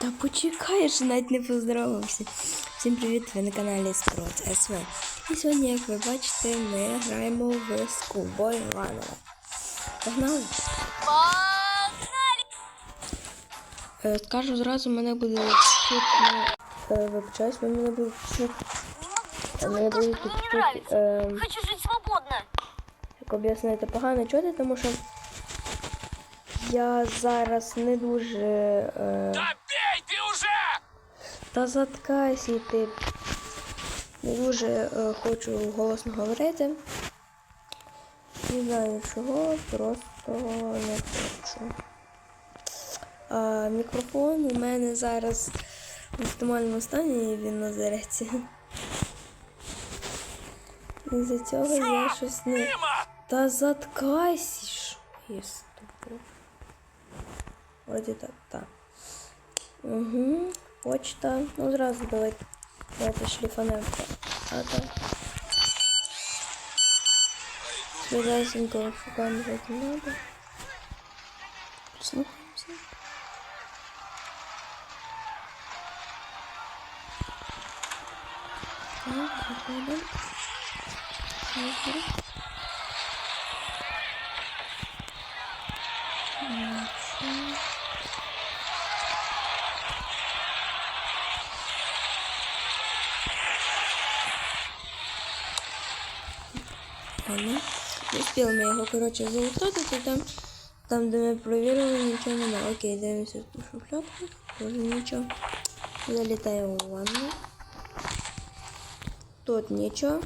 Та почекай, я навіть не поздоровався. Всім привіт, ви на каналі Скрот СВ. І сьогодні, як ви бачите, ми граємо в Schoolboy Runner. Погнали? Е, Скажу зразу, мене буде чутно. Е, Вибачаюсь, ви мене буде чутно. Мене буде чутно. ем, Хочу жить свободно. як об'яснити, погано чути, тому що я зараз не дуже. Е, Да бей ты уже! Та заткайся ти. Не дуже е, хочу голосно говорити. Не знаю чого, просто не хочу. А, мікрофон у мене зараз в оптимальному стані і він назереться. І за цього я щось не. Та заткайся, що я з тобою. Вроді так, так. Угу. Почта. Ну, зразу давайте. Давайте шліфанем. А так. Швидесенько шукаємо за кімнату. Слухаємося. Так, заходимо. Заходимо. Ладно. Не успіли ми його, коротше, залутати, там, там, де ми провірили, нічого немає. Окей, дивимося ту шуфлядку, теж нічого. Залітаємо в ванну. Тут нічого.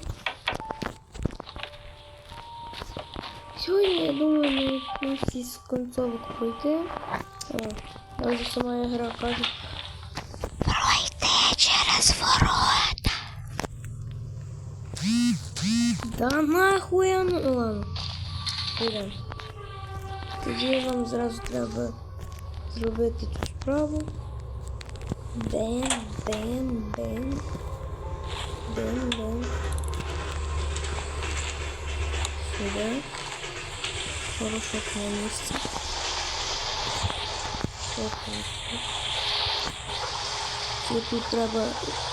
Сьогодні, я думаю, ми всі з концовок пройти. О, навіть сама гра каже. Да нахуй, ну ладно. Підемо. Тоді вам зразу треба зробити цю справу. Бем, бем, бем. Бем, бем. Сюди. Хороше таке місце. Тут треба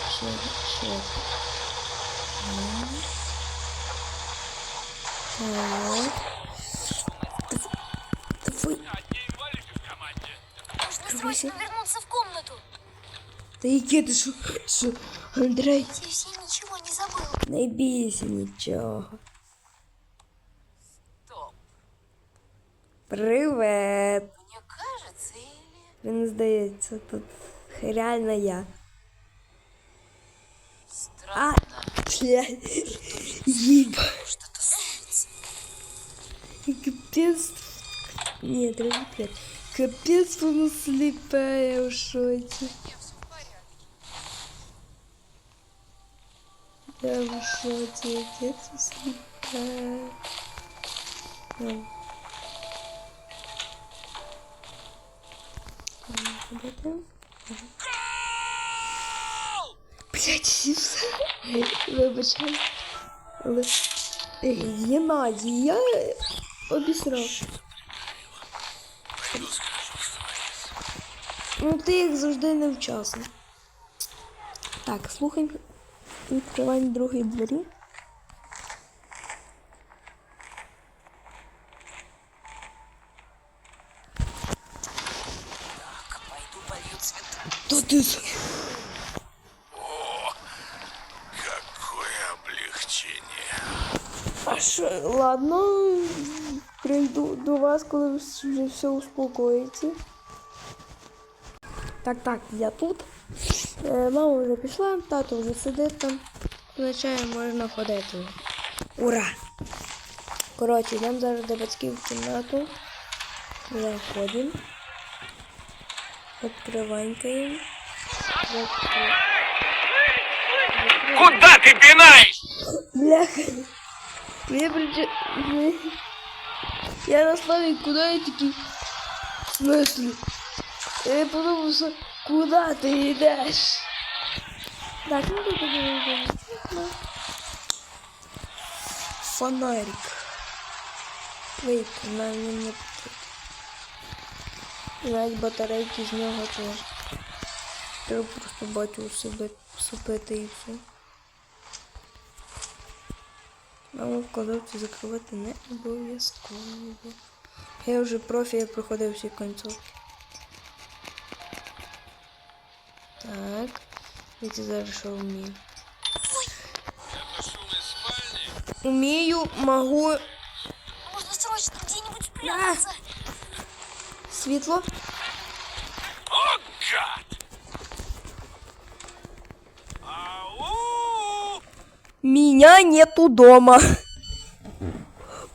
ще, ще. Так. Давай. Вернуться в комнату. Та яке ти що? Що? Андрей, я ничего не забыл. не нічого. Стоп. Привет. Мне кажется, или... Він здається, тут реально я. А, блядь. Їба. Что-то снится. Капець. Ні, треба п'ять. Капець воно сліпає у шоці. Я в шоці, яке це сліпає. Ну. Ладно, куди там? Блять, все. Вибачай. Але... Ей, Геннадій, я Обісрав. Ну ти як завжди невчасно. Так, слухай. Відкриваємо другий двері. Пойду полью цветы. Та ти з- Какое облегчение. А що, ладно, прийду до вас, коли вже все успокоїться. Так, так, я тут. Е, мама вже пішла, тато вже сидить там. Означає, можна ходити. Ура! Коротше, йдемо зараз до батьків в кімнату. Заходимо. Відкриванькаємо. Закри- Куда ты пинаешь? Бляха. Мне причем... Я слове, куда я такие... В смысле? Я подумал, что куда ты идешь? Так, ну тут идем. Фонарик. Вейт, на І навіть батарейки з нього теж. Треба просто батю всипити, всипити і все. Маму в кладовці закривати не обов'язково. Я вже профі, я проходив всі концовки. Так. Це зараз що вмію. Умею, могу. Нужно срочно где-нибудь спрятаться. Світло. Меня нету дома.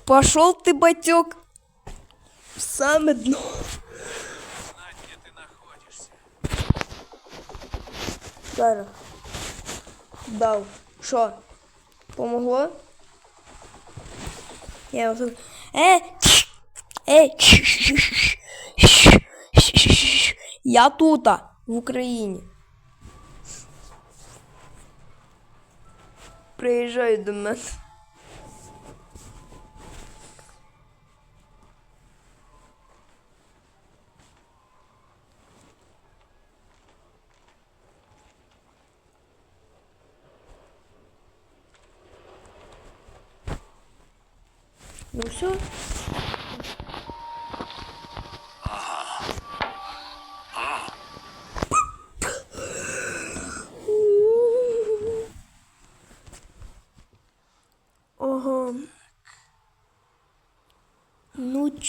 Пошел ты, батек. В самое дно. Зараз. Дав. Що? Помогло? Я ось тут. Е! чш! Е! чш! Я тута, в Україні. Proje'ydim ben.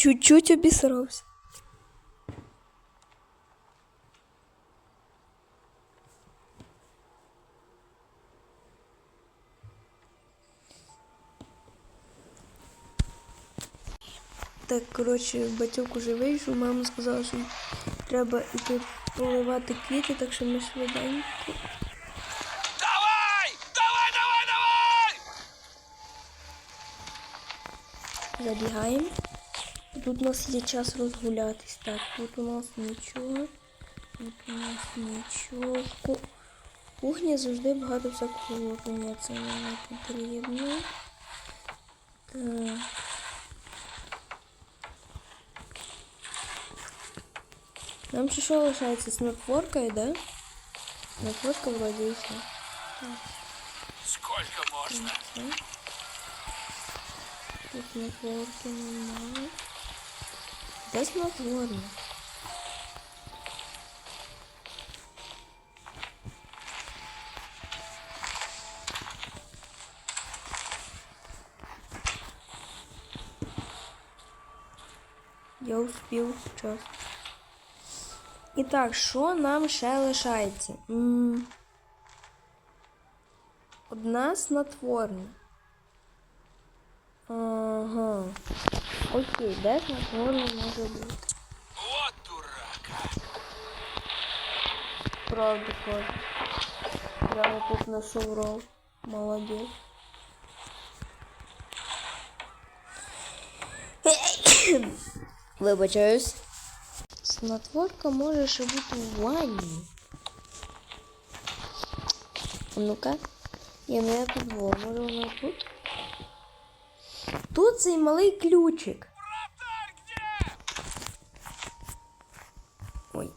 Чуть-чуть обісрався. Так, коротше, батьок уже вийшов, мама сказала, що треба йти поливати квіти, так що ми швиденько. Давай! Давай, давай, давай! Забігаємо. Тут у нас є час розгулятись. Так, тут у нас нічого. Тут у нас нічого. Ку- Кухня завжди багато всякого ні, це нам не потрібно. Так. Нам ще що лишається? Снотворка йде? Снотворка вроді і все. Сколько можно? Все. Тут снотворки немає. Де снотворне? Я успів час. І так, нам ще лишається? М, Одна снотворна. Ага. Окей, да, напевно может быть. Вот дурака. Правда, правда. Прямо тут нашел ролл. Молодец. Вибачаюсь. Снотворка може ще бути в ванні. Ну-ка. Ну я не тут вон, може вона тут. Тут цей малий ключик. Ой.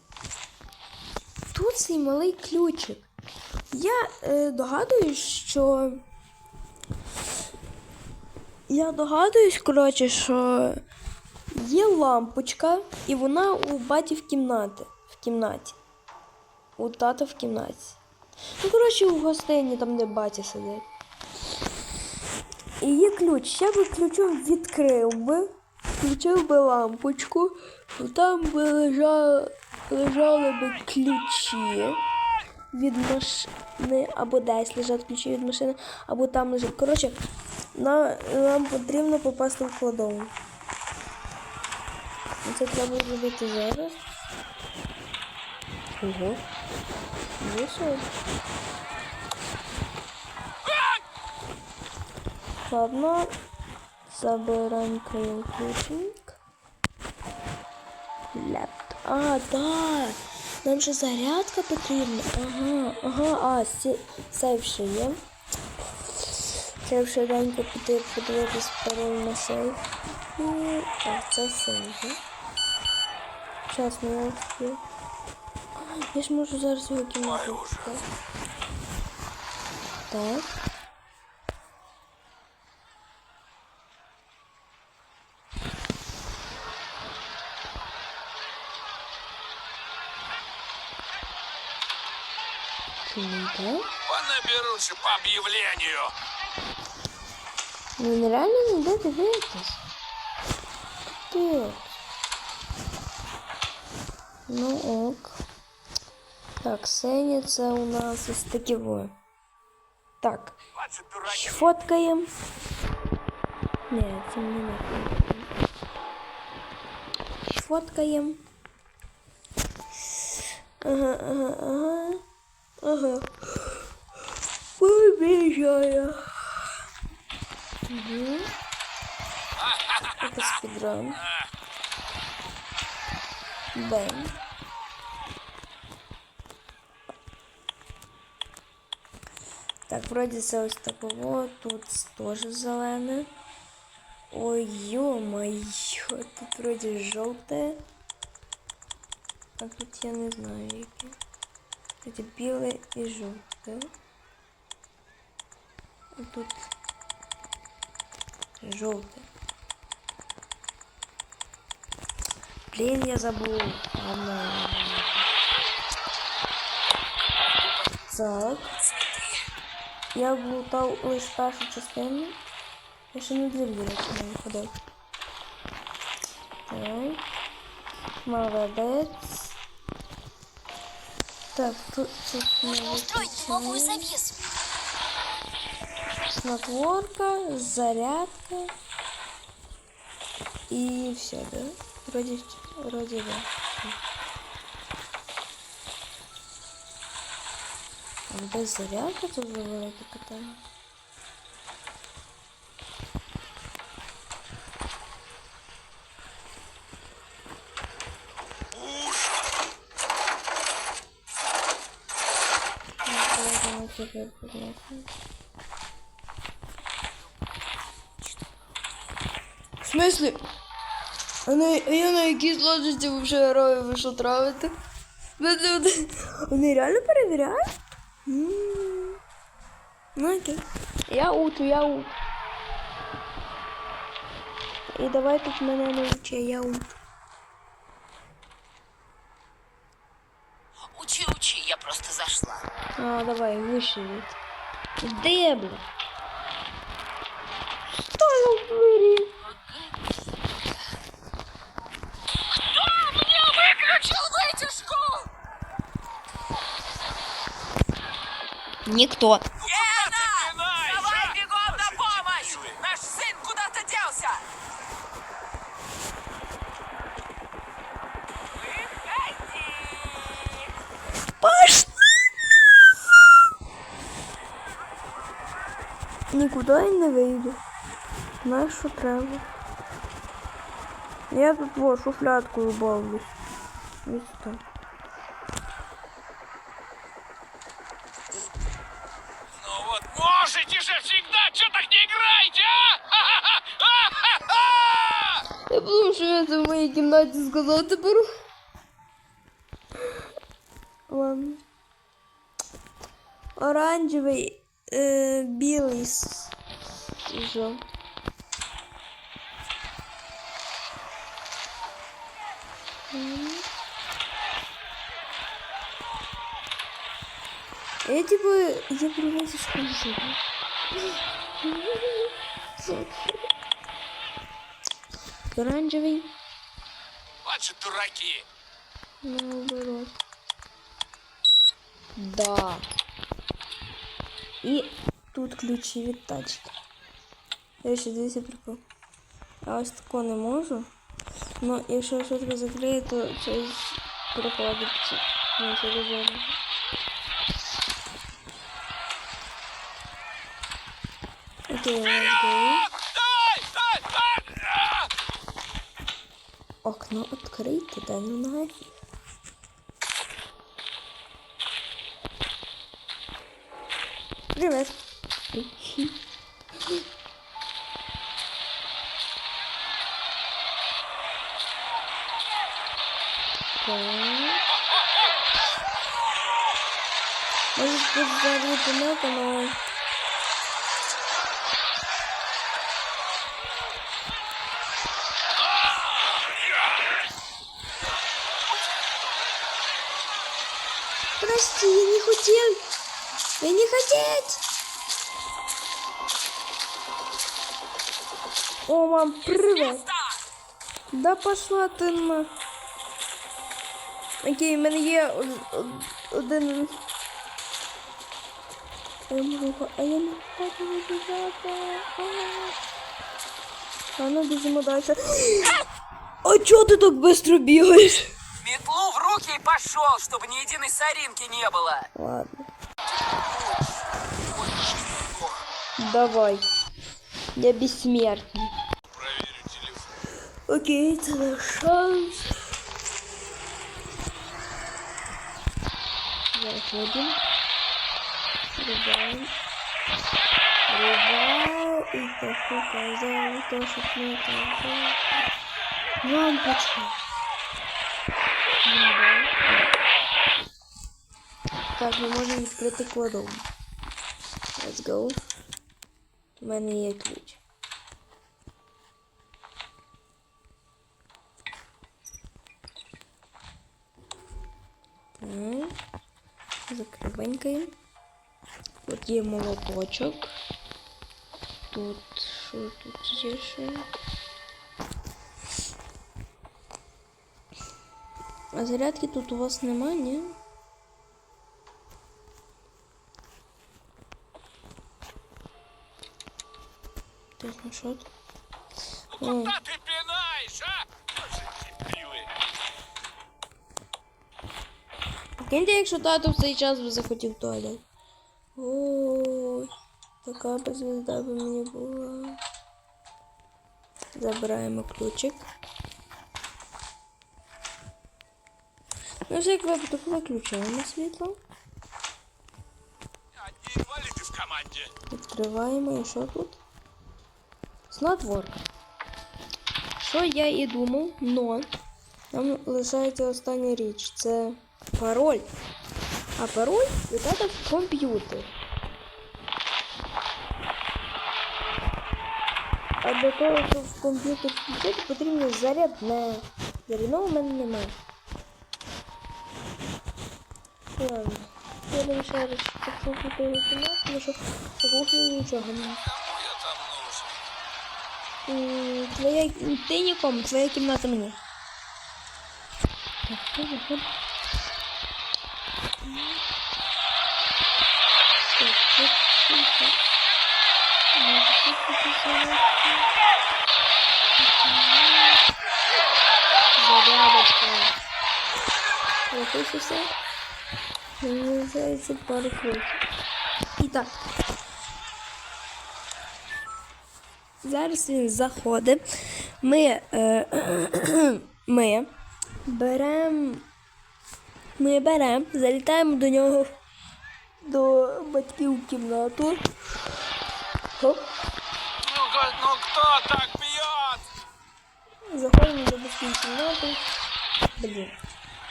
Тут цей малий ключик. Я е, догадуюсь, що. Я догадуюсь, коротше, що є лампочка, і вона у баті в кімнаті. В кімнаті. У тата в кімнаті. Ну, коротше, у гостині, там, де батя сидить. Є ключ. Я би ключом відкрив би, включив би лампочку, там би лежали, лежали би ключі від машини, або десь лежать ключі від машини, або там лежать. Коротше, нам, нам потрібно попасти в кладову. Це треба зробити зараз. Ого. Вийшов. Ладно, забираем ключик. Лепт. А, да. Нам же зарядка потрібна. Ага, ага, а, сейф ще є. Треба швиденько піти подивитись пароль на сейф. І... А, це сейф. да? Чесно, я успів. Я ж можу зараз його кімнату. Так. Так. Чи не йде? Понаберут же по объявлению. Ну, Він реально не йде дивитись. Капець. Ну ок. Так, Сеня, це у нас ось такі во. Так, Хватит дураки. фоткаємо. Ні, це не надо. Фоткаємо. Ага, ага, ага. Ага. Побежаю. Угу. Это спидран. Бэм. Так, вроде це такого, тут теж зелене. Ой, ё-моё, тут вроде желтое. А тут я не знаю, яке Тут біле і жовте. А тут жовте. Блін, я забув. Ладно. Так. Я облутав лише першу частину. Я ще не дві речі не виходив. Так. Молодець. Так, тут, тут Можно устроить новую завесу. снотворка, зарядка и все, да? Вроде, вроде да. А без зарядки тут вже велике питання. Давайте ми тепер. В смысле? А, на, я на якій сложності вообще герою вийшов травити? Вони, вони, реально перевіряють? Ну окей. Я уту, я ут. І давай тут мене не я ут. давай, вище від. Де, бля? Що за двері? Выключил вытяжку! Ніхто. Нікуди я не вийду. Знаєш, що треба. Я тут во шуфлядкою бавлюсь. Ось так. Ну вот можете же всегда, что так не играете, а? Ха-ха-ха! Я подумав, що я це в моїй кімнаті сказав тепер. Ладно. Оранжевий, е, уже. жов. Я типа, я привозил школьную Оранжевый. Вот дураки. Наоборот. Да. І тут ключі від тачки. Я ще дивіться прикол. Я ось тако не можу. Ну, якщо я швидко закрию, то проходить. Ну, це дуже. Окей, let's! Окно відкрите, да ну нафіг. Привет. Може тут зарити мелко, но... Я не хотел. О, мам, привет. Да пошла ти на. Окей, в мене є од- од- один. А я можу, а я не хочу вибігати. А. А ну біжимо далі. А чого ти так швидко бігаєш? Метлу в руки и пошел, чтобы ни единой соринки не было. Ладно. Давай. Я бессмертный. Окей, це наш шанс. Заходим. Рубаем. Рубаем. И так показали то, что мы показали. Лампочка. Так, ми можемо відкрити кладову. Let's go. У мене є ключ. Так. Закривенькаємо. Тут є молоточок. Тут що тут є ще? А зарядки тут у вас нема, ні? Так, ну що тут? О, Куда ты пинаешь, а? Боже, терпеливый. Прикиньте, якщо тато в цей час би захотів в туалет. Ой, така би звезда би мені була. Забираємо ключик. На всяк випадок виключаємо світло. Одни инвалиды в команде. Відкриваємо і що тут? Снотворка. Що я і думав, но нам лишається остання річ. Це пароль. А пароль віддати в комп'ютер. А для того, щоб в комп'ютер включити, потрібно зарядне. Зарядного в мене немає. Ладно. Я думаю, ще раз хочу купити кімнату, тому що по кухні нічого немає. Кому я там нужен? М, Твоя ти нікому, твоя кімната мені. Так, ти заходь. Так, тут тихо. Може, тут написано? Зарядочка. Ось і все. Мені лишається пару хвилин. Зараз він заходить. Ми, е, ми беремо. Ми беремо, залітаємо до нього до батьків в кімнату. Хоп, Ну, ну кто так бьет? заходимо до батьків в кімнату. Блін,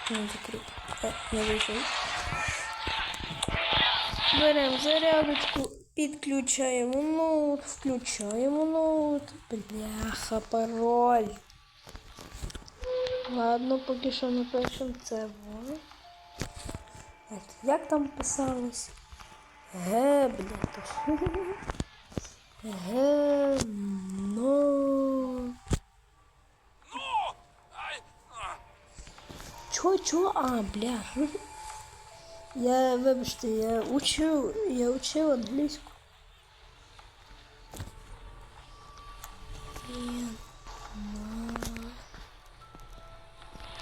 не закрив. Е, Не вийшов. Беремо зарядочку, підключаємо ноут, включаємо ноут. Бляха, пароль. Ладно, поки що напишемо це во. Так, Як там писалось? Ге, блядь. Ге, но. Чо, чо? А, бля. Я, вибачте, я учив, я учив англійську. Я на...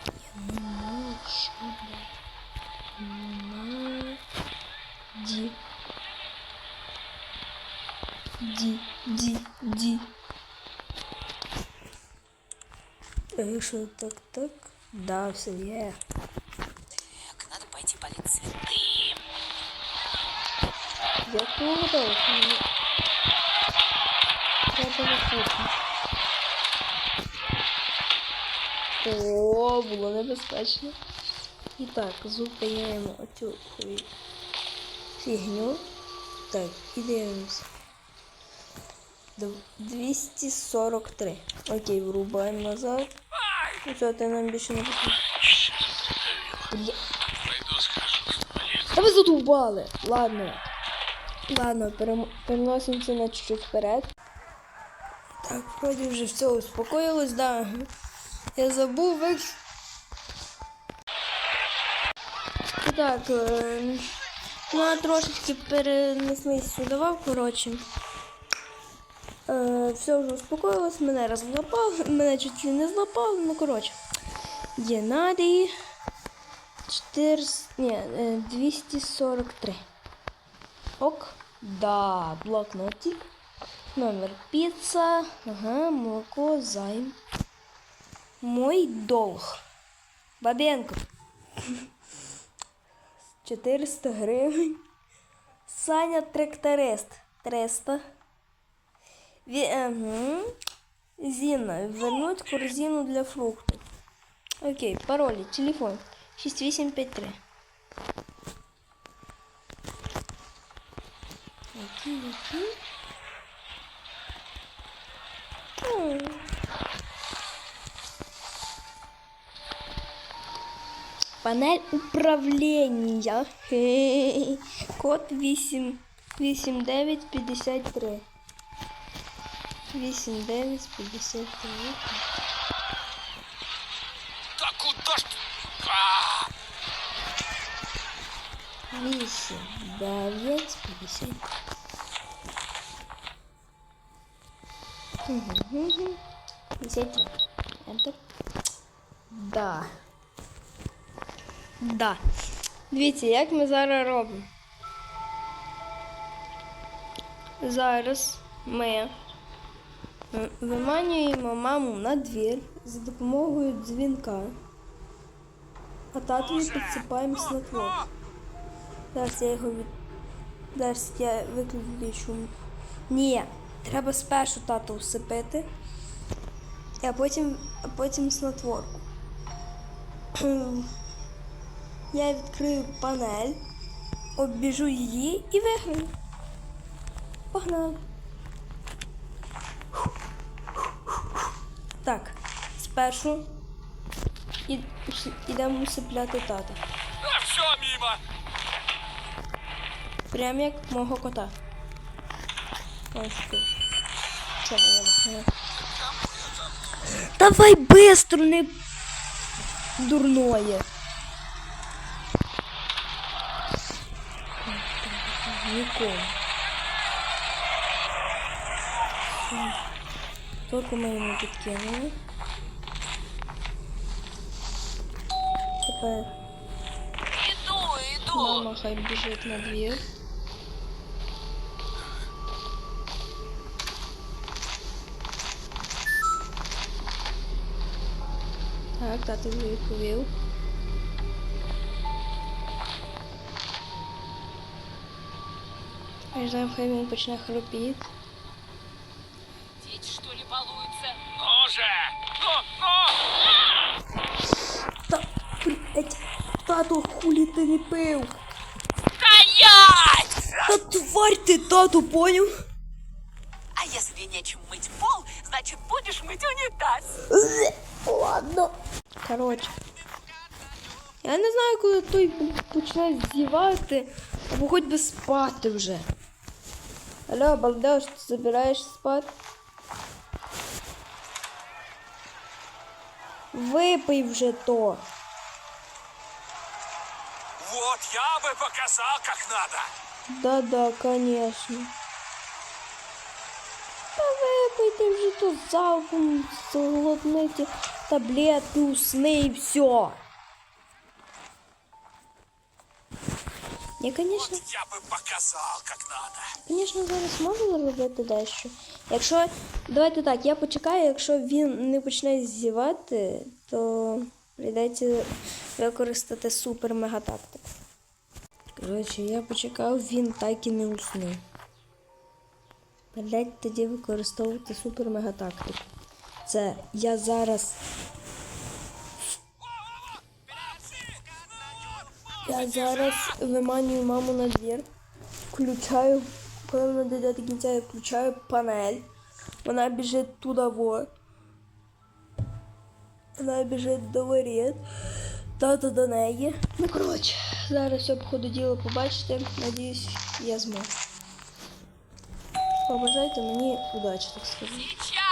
Я не можу, блядь. На... Ді. Ді, ді, ді. Е, Що так, так? Да, все є. Так, Треба на. О, було небезпечно. І так, зупиняємо оцю фігню. Так, і дивимося. 243. Окей, врубаємо назад. Ну все, ти нам більше не потрібно. Та ви задовбали. Ладно. Ладно, переносимося на чуть-чуть вперед. Так, вроді вже все успокоїлось, да. Я забув як... Так, е... ну трошечки перенеслись сюди, коротше. Е, все вже успокоїлось, мене розлапали, мене чуть не злапали, ну коротше. Геннадій. 400, ні, е, 243. Ок. Да, блокнотик. Номер піца. Ага, молоко, займ. Мой долг. Бабенко. 400 гривень. Саня тракторист. 300. Ві, ага. Зіна. Вернуть корзину для фруктів. Окей, паролі, телефон. 6853. Панель управління. Хе-хе-хе. Код 8 8953. 8953. Да куда ж? А! 8, 9, 50. 53. Enter. Да. Да. Дивіться, як ми зараз робимо. Зараз ми е, виманюємо маму на двір за допомогою дзвінка. А татові підсипаємо снотворок. Зараз я його від... Зараз я виключу. Ні, треба спершу тату всипити, а потім, а потім снотворку. Я відкрию панель, обіжу її і виграю. Погнали. Так, спершу і- ідемо усипляти тата. А все мимо. Прям як мого кота. Ось тут. Що воно? Давай быстро, не дурное. Нікому. Тільки ми йому підкинули. Тепер Іду, іду. мама хай біжить на двір. Так, тато вже відповів. А ждем, хай він почне хропіти. Дети, что ли, балуются? Ну же! Ну, ну! Та, блять, тато, хулі ти не пив? Стоять! Та тварь ти, тату, поняв? А если нечем мыть пол, значит, будешь мыть унитаз. Ладно. Коротше. Я не знаю, коли той почне зівати, або хоч би спати вже. Алло, балдеж, ти забираєш спати? Випий вже то. Вот я бы показал, как надо. Да-да, конечно. Та випийте вже то залпом, зголодните таблетки, усни і все. Я, конечно, Я бы показал, как надо. Звісно, зараз можу зробити дещо. Якщо. Давайте так, я почекаю, якщо він не почне зівати, то прийдеться використати супер мега тактику. Коротше, я почекав, він так і не уснув. Прийдеться тоді використовувати супер мега тактику. Це я зараз. Я зараз виманюю маму на двір, включаю, певно дойде до кінця я включаю панель. Вона біжить туди во. Вона біжить до воріт. Тато до неї. Ну коротше, зараз все по ходу побачите. Надіюсь, я зможу. Побажайте мені удачі, так сказати.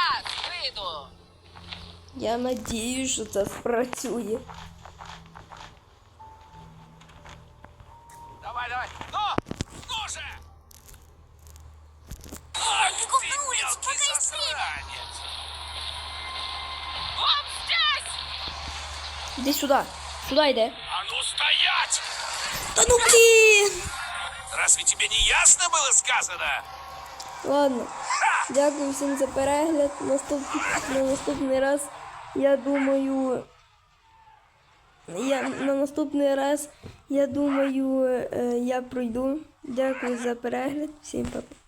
Сейчас выйду. Я надіюсь, що це спрацює. Давай, давай. Ну, ну же! Ах ты, мелкий засранец! Он здесь! Іди сюди. Сюди йди. А ну стоять! Та ну блін! Разве тебе не ясно было сказано? Ладно. Дякую всім за перегляд. Наступ... На наступний раз, я думаю. Я... На наступний раз, я думаю, е, я пройду. Дякую за перегляд. Всім па-па.